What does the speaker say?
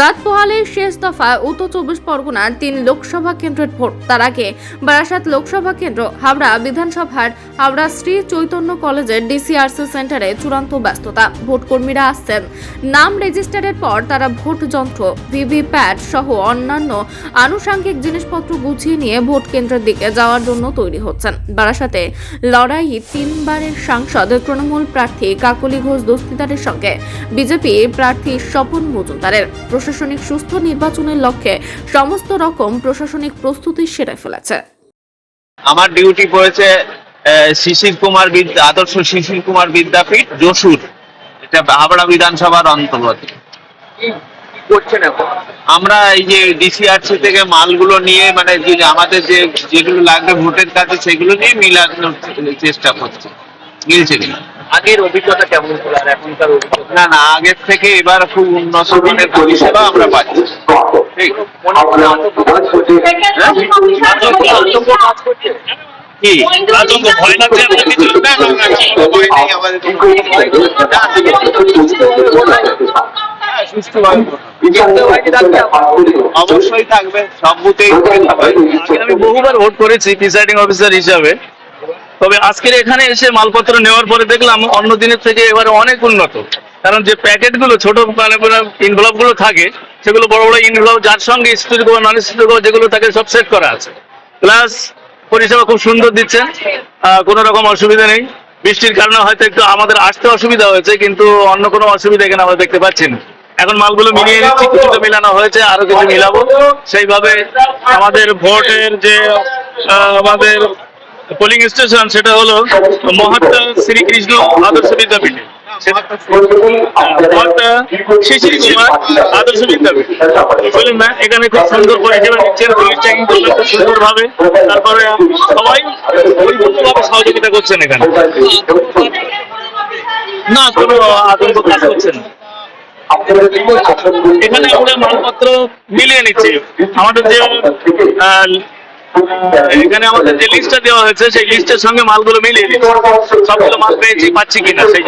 রাত পোহালের শেষ দফায় উত্তর চব্বিশ পরগনার তিন লোকসভা কেন্দ্রের ভোট। তার আগে বারাসাত লোকসভা কেন্দ্র, হাওড়া বিধানসভার হাওড়া শ্রী চৈতন্য কলেজের ডিসিআরসি সেন্টারে চূড়ান্ত ব্যস্ততা। ভোটকর্মীরা আসছেন। নাম রেজিস্টারের পর তারা ভোট যন্ত্র ভিভিপ্যাট সহ অন্যান্য আনুষাঙ্গিক জিনিসপত্র গুছিয়ে নিয়ে ভোট কেন্দ্রের দিকে যাওয়ার জন্য তৈরি হচ্ছেন। বারাসাতে লড়াই তিনবারের সাংসদ, তৃণমূল প্রার্থী কাকলি ঘোষ দস্তিদারের সঙ্গে। বিজেপি প্রার্থী স্বপন মজুমদারের প্রশাসনিক সুস্থ নির্বাচনের লক্ষ্যে সমস্ত রকম প্রশাসনিক প্রস্তুতি সেরে ফেলেছে। আমার ডিউটি পড়েছে শিশির কুমার বিদ্যা আদর্শ শিশির কুমার বিদ্যাপীঠ যশোর। এটা হাবড়া বিধানসভার অন্তর্গত। করছেন এখন? আমরা এই যে ডিসিআরসি থেকে মালগুলো নিয়ে মানে আমাদের যে যেগুলো লাগবে ভোটের কাছে সেগুলো নিয়ে মিলানোর চেষ্টা করছি। মিলছে কিনা? আগের অভিজ্ঞতা কেমন ছিল আর এখনকার অভিজ্ঞতা? না না আগের থেকে এবার খুব উন্নত মানের পরিষেবা আমরা পাচ্ছি। ঠিক আতঙ্ক কাজ করছে আতঙ্ক আতঙ্ক কাজ করছে কি? আতঙ্ক ভয় লাগছে আপনার কিছু? না না না ভয় নেই আমাদের হ্যাঁ। অবশ্যই থাকবে সব আগে আমি বহুবার ভোট করেছি প্রিসাইডিং অফিসার হিসাবে। তবে আজকের এখানে এসে মালপত্র নেওয়ার পরে দেখলাম অন্য দিনের থেকে এবারে অনেক উন্নত। কারণ যে প্যাকেটগুলো ছোট ইনভলভগুলো থাকে সেগুলো বড় বড় ইনভলভ যার সঙ্গে স্টিল গো নন স্টিল গো যেগুলো থাকে সব সেট করা আছে। প্লাস পরিষেবা খুব সুন্দর দিচ্ছেন আহ, কোনো রকম অসুবিধা নেই। বৃষ্টির কারণে হয়তো একটু আমাদের আসতে অসুবিধা হয়েছে কিন্তু অন্য কোনো অসুবিধা এখানে আমরা দেখতে পাচ্ছি না। এখন মালগুলো মিলিয়ে নিচ্ছি কিছুটা মিলানো হয়েছে আরও কিছু মিলাবো। সেইভাবে আমাদের ভোটের যে আমাদের পোলিং স্টেশন সেটা হলো মহাত্মা শ্রীকৃষ্ণ আদর্শ বিদ্যাপীঠে। এখানে খুব সুন্দর সবাই সহযোগিতা করছেন এখানে। না, কোনো এখানে আমরা মালপত্র মিলিয়ে নিচ্ছি। আমাদের যে এখানে আমাদের যে লিস্টটা দেওয়া হয়েছে, সেই লিস্টের সঙ্গে মালগুলো মিলিয়ে সবগুলো মাল পেয়েছি, পাচ্ছি কিনা, সেই